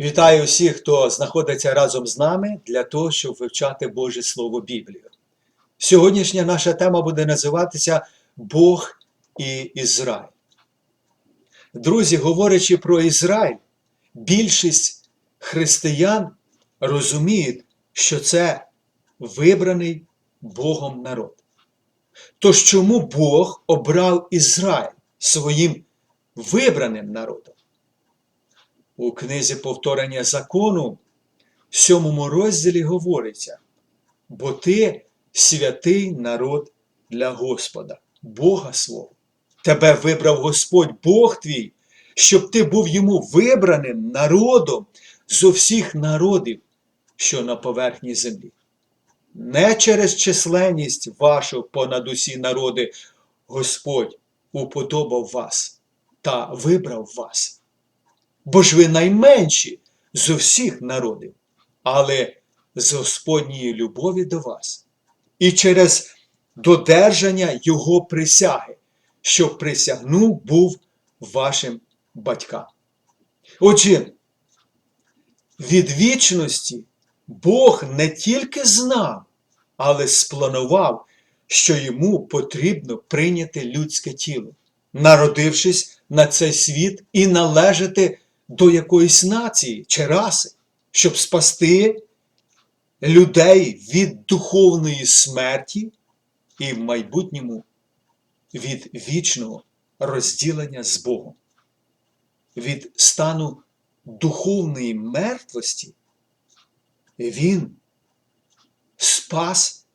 Вітаю всіх, хто знаходиться разом з нами для того, щоб вивчати Боже Слово Біблію. Сьогоднішня наша тема буде називатися Бог і Ізраїль. Друзі, говорячи про Ізраїль, більшість християн розуміють, що це вибраний Богом народ. Тож чому Бог обрав Ізраїль своїм вибраним народом? У книзі повторення закону, в сьомому розділі говориться: бо ти святий народ для Господа, Бога свого. Тебе вибрав Господь Бог твій, щоб ти був йому вибраним народом зо всіх народів, що на поверхні землі. Не через численність вашу понад усі народи Господь уподобав вас та вибрав вас бо ж ви найменші з усіх народів, але з Господньої любові до вас, і через додержання Його присяги, що присягнув був вашим батькам. Отже, від вічності Бог не тільки знав, але спланував, що йому потрібно прийняти людське тіло, народившись на цей світ і належати до якоїсь нації чи раси, щоб спасти людей від духовної смерті і в майбутньому від вічного розділення з Богом, від стану духовної мертвості, Він спас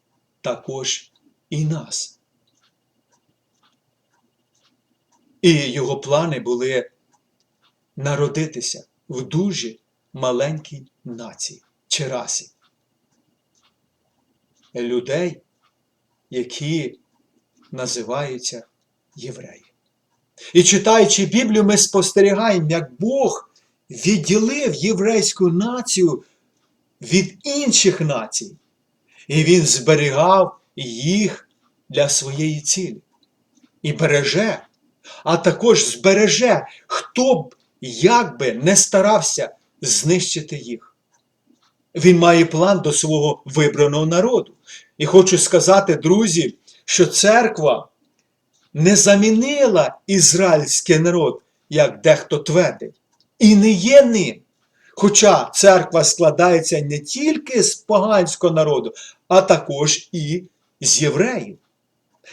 також і нас. І його плани були народитися в дуже маленькій нації чи расі. Людей, які називаються євреї. І читаючи Біблію, ми спостерігаємо, як Бог відділив єврейську націю від інших націй, і Він зберігав їх для своєї цілі. І береже, а також збереже, хто б як би не старався знищити їх. Він має план до свого вибраного народу. І хочу сказати, друзі, що церква не замінила ізраїльський народ, як дехто твердить, і не є ним. Хоча церква складається не тільки з поганського народу, а також і з євреїв.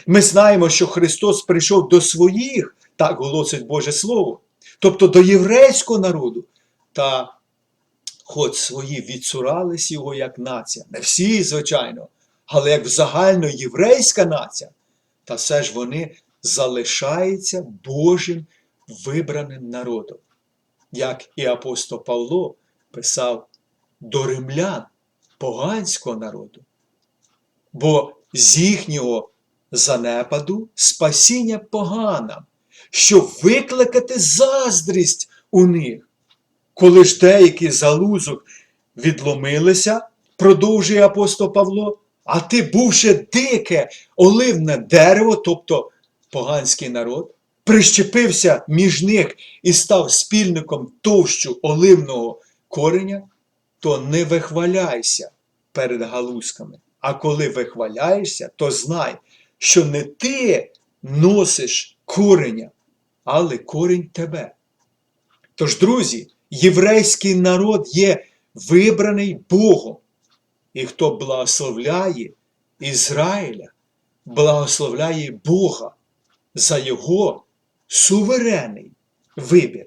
Ми знаємо, що Христос прийшов до своїх, так голосить Боже Слово тобто до єврейського народу, та хоч свої відсурались його як нація, не всі, звичайно, але як загально єврейська нація, та все ж вони залишаються Божим вибраним народом, як і апостол Павло писав до римлян поганського народу. Бо з їхнього занепаду спасіння поганам щоб викликати заздрість у них. Коли ж деякі залузок відломилися, продовжує апостол Павло, а ти, бувши дике оливне дерево, тобто поганський народ, прищепився між них і став спільником товщу оливного кореня, то не вихваляйся перед галузками. А коли вихваляєшся, то знай, що не ти носиш кореня, але корінь тебе. Тож, друзі, єврейський народ є вибраний Богом. І хто благословляє Ізраїля, благословляє Бога за його суверенний вибір.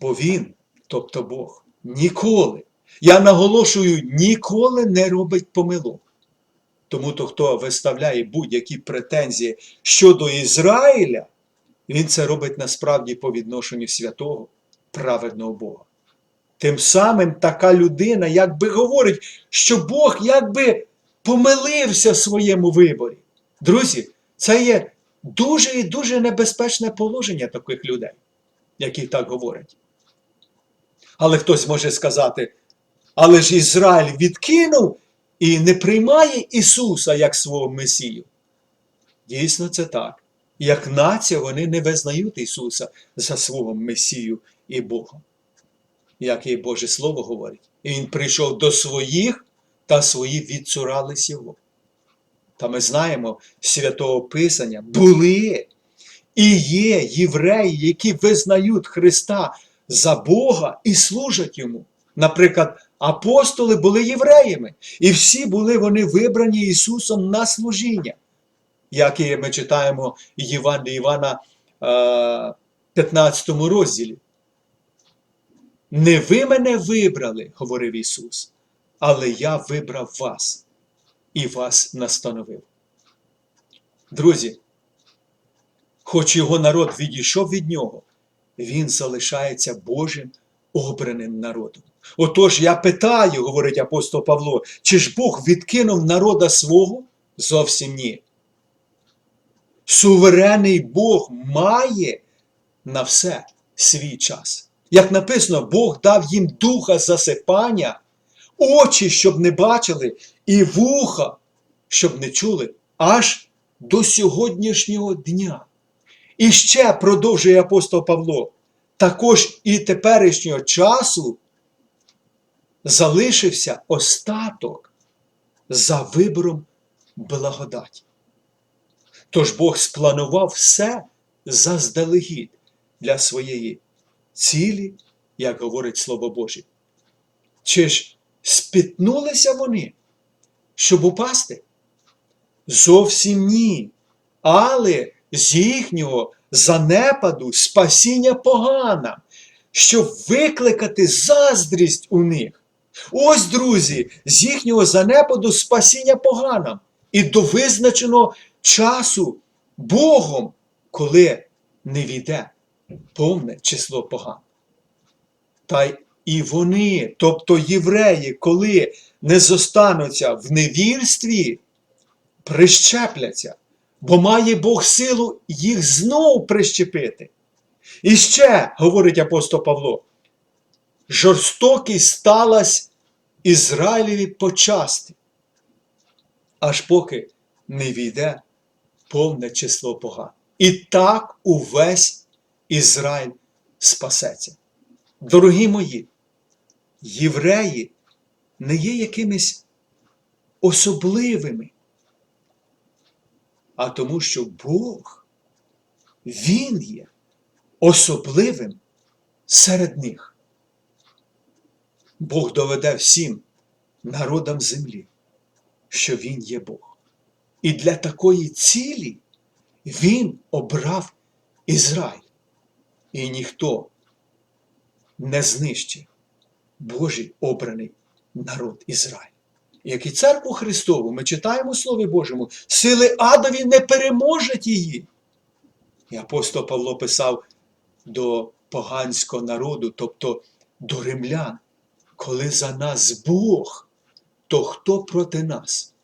Бо Він, тобто Бог, ніколи, я наголошую, ніколи не робить помилок. Тому то, хто виставляє будь-які претензії щодо Ізраїля, він це робить насправді по відношенню святого, праведного Бога. Тим самим така людина якби говорить, що Бог якби помилився в своєму виборі. Друзі, це є дуже і дуже небезпечне положення таких людей, які так говорять. Але хтось може сказати, але ж Ізраїль відкинув і не приймає Ісуса як свого Месію. Дійсно, це так як нація вони не визнають Ісуса за свого Месію і Бога. як і Боже Слово говорить. І він прийшов до своїх, та свої відцурались його. Та ми знаємо святого Писання були і є євреї, які визнають Христа за Бога і служать йому. Наприклад, апостоли були євреями, і всі були вони вибрані Ісусом на служіння. Як і ми читаємо Євангелія Івана е, 15 розділі. Не ви мене вибрали, говорив Ісус, але я вибрав вас і вас настановив. Друзі, хоч його народ відійшов від нього, він залишається Божим обраним народом. Отож, я питаю, говорить апостол Павло, чи ж Бог відкинув народа свого? Зовсім ні. Суверенний Бог має на все свій час. Як написано, Бог дав їм духа засипання, очі, щоб не бачили, і вуха, щоб не чули, аж до сьогоднішнього дня. І ще продовжує апостол Павло, також і теперішнього часу залишився остаток за вибором благодаті. Тож Бог спланував все заздалегідь для своєї цілі, як говорить Слово Боже. Чи ж спітнулися вони, щоб упасти? Зовсім ні. Але з їхнього занепаду спасіння погана, щоб викликати заздрість у них. Ось, друзі, з їхнього занепаду спасіння погана. І до визначеного часу Богом, коли не війде повне число поган. Та й і вони, тобто євреї, коли не зостануться в невірстві, прищепляться, бо має Бог силу їх знов прищепити. І ще, говорить апостол Павло, жорстокість сталась Ізраїлеві почасти, аж поки не війде повне число поган. І так увесь Ізраїль спасеться. Дорогі мої, євреї не є якимись особливими, а тому, що Бог, Він є особливим серед них. Бог доведе всім народам землі, що Він є Бог. І для такої цілі Він обрав Ізраїль. І ніхто не знищить Божий обраний народ Ізраїль. Як і церкву Христову, ми читаємо Слові Божому, сили адові не переможуть її. І апостол Павло писав до поганського народу, тобто до римлян, коли за нас Бог, то хто проти нас?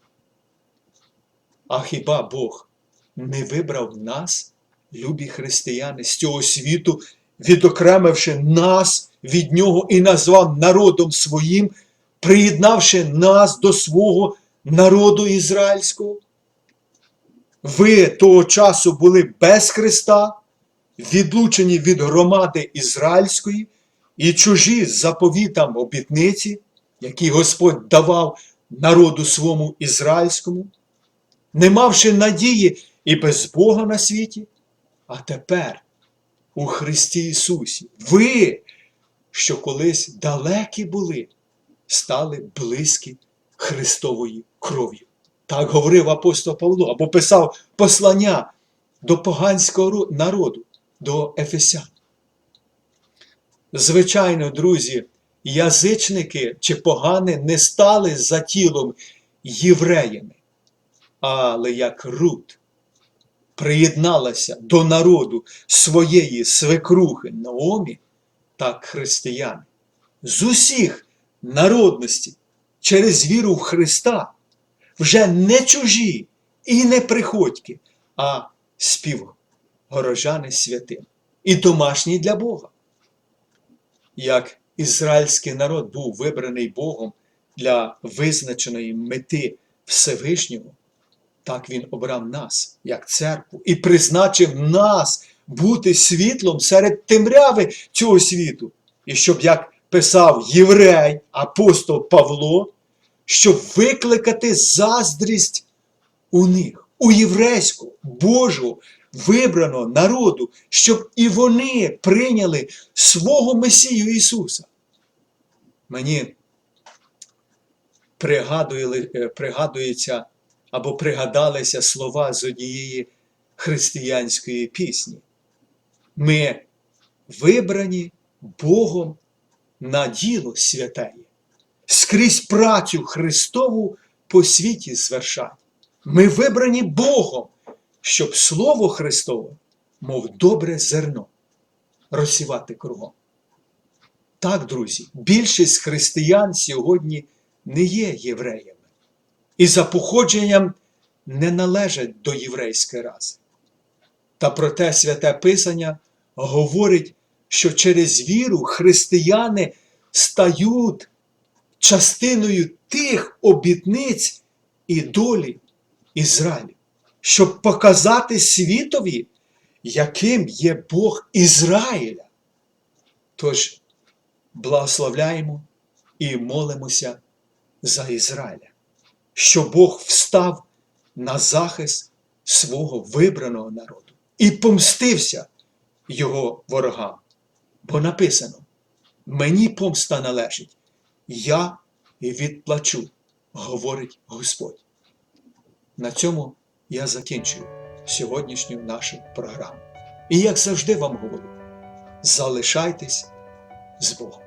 А хіба Бог не вибрав нас, любі християни, з цього світу, відокремивши нас від нього і назвав народом своїм, приєднавши нас до свого народу ізраїльського? Ви того часу були без Христа, відлучені від громади ізраїльської і чужі заповітам обітниці, які Господь давав народу своєму ізраїльському, не мавши надії і без Бога на світі, а тепер у Христі Ісусі, ви, що колись далекі були, стали близькі Христовою кров'ю. Так говорив апостол Павло або писав послання до поганського народу, до Ефесян. Звичайно, друзі, язичники чи погани не стали за тілом євреями, але як Рут приєдналася до народу своєї свекрухи Наомі, так християни з усіх народностей через віру в Христа вже не чужі і не приходьки, а співгорожани святим і домашні для Бога. Як ізраїльський народ був вибраний Богом для визначеної мети Всевишнього, так Він обрав нас, як церкву, і призначив нас бути світлом серед темряви цього світу. І щоб, як писав єврей, апостол Павло, щоб викликати заздрість у них, у єврейську, Божу, вибраного народу, щоб і вони прийняли свого Месію Ісуса. Мені е, пригадується або пригадалися слова з однієї християнської пісні. Ми вибрані Богом на діло святеє, скрізь працю Христову по світі звершать. Ми вибрані Богом, щоб Слово Христове, мов добре зерно, розсівати кругом. Так, друзі, більшість християн сьогодні не є євреями і за походженням не належать до єврейської раси. Та проте святе Писання говорить, що через віру християни стають частиною тих обітниць і долі Ізраїлю, щоб показати світові, яким є Бог Ізраїля. Тож благословляємо і молимося за Ізраїля, що Бог встав на захист свого вибраного народу і помстився його ворогам. Бо написано: мені помста належить, я відплачу, говорить Господь. На цьому я закінчую сьогоднішню нашу програму. І як завжди вам говорю, залишайтесь з Богом.